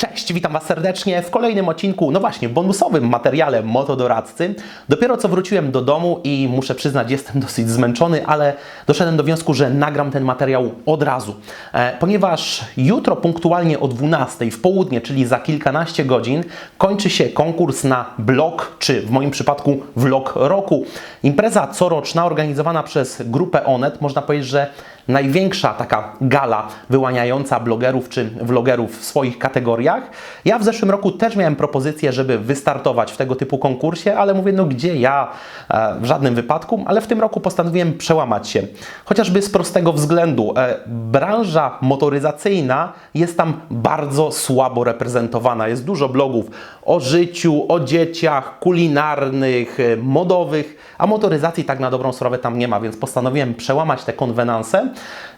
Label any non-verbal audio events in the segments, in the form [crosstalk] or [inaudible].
Cześć, witam Was serdecznie w kolejnym odcinku, no właśnie, bonusowym materiale Motodoradcy. Dopiero co wróciłem do domu i muszę przyznać, jestem [laughs] dosyć zmęczony, ale doszedłem do wniosku, że nagram ten materiał od razu. E, ponieważ jutro punktualnie o 12 w południe, czyli za kilkanaście godzin, kończy się konkurs na blog, czy w moim przypadku vlog roku. Impreza coroczna organizowana przez grupę Onet, można powiedzieć, że największa taka gala wyłaniająca blogerów czy vlogerów w swoich kategoriach. Ja w zeszłym roku też miałem propozycję, żeby wystartować w tego typu konkursie, ale mówię, no gdzie ja? E, w żadnym wypadku, ale w tym roku postanowiłem przełamać się. Chociażby z prostego względu. E, branża motoryzacyjna jest tam bardzo słabo reprezentowana. Jest dużo blogów o życiu, o dzieciach, kulinarnych, e, modowych, a motoryzacji tak na dobrą sprawę tam nie ma, więc postanowiłem przełamać te konwenanse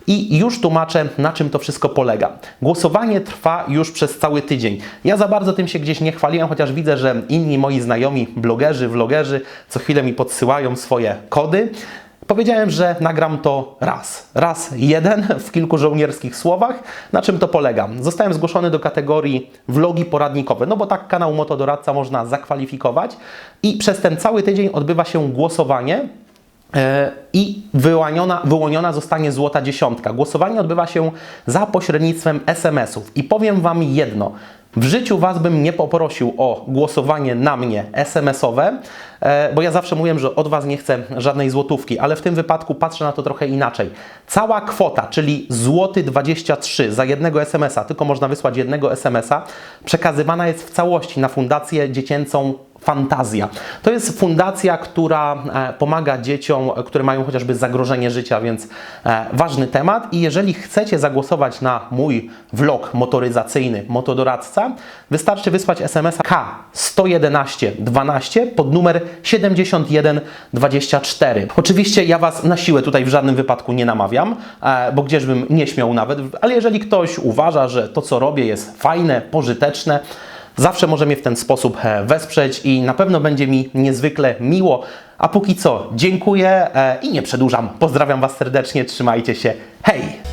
i już tłumaczę, na czym to wszystko polega. Głosowanie trwa już przez cały tydzień. Ja za bardzo tym się gdzieś nie chwaliłem, chociaż widzę, że inni moi znajomi, blogerzy, vlogerzy, co chwilę mi podsyłają swoje kody. Powiedziałem, że nagram to raz. Raz jeden w kilku żołnierskich słowach. Na czym to polega? Zostałem zgłoszony do kategorii vlogi poradnikowe, no bo tak kanał Motodoradca można zakwalifikować i przez ten cały tydzień odbywa się głosowanie i wyłoniona, wyłoniona zostanie złota dziesiątka. Głosowanie odbywa się za pośrednictwem SMS-ów. I powiem Wam jedno. W życiu Was bym nie poprosił o głosowanie na mnie SMS-owe, e, bo ja zawsze mówię, że od Was nie chcę żadnej złotówki, ale w tym wypadku patrzę na to trochę inaczej. Cała kwota, czyli złoty 23 za jednego SMS-a, tylko można wysłać jednego SMS-a, przekazywana jest w całości na Fundację Dziecięcą Fantazja. To jest fundacja, która e, pomaga dzieciom, które mają chociażby zagrożenie życia, więc e, ważny temat. I jeżeli chcecie zagłosować na mój vlog motoryzacyjny Motodoradca, wystarczy wysłać SMS K11112 pod numer 7124. Oczywiście ja Was na siłę tutaj w żadnym wypadku nie namawiam, e, bo gdzieżbym nie śmiał nawet, ale jeżeli ktoś uważa, że to co robię jest fajne, pożyteczne, Zawsze może mnie w ten sposób e, wesprzeć i na pewno będzie mi niezwykle miło. A póki co, dziękuję e, i nie przedłużam. Pozdrawiam Was serdecznie, trzymajcie się. Hej!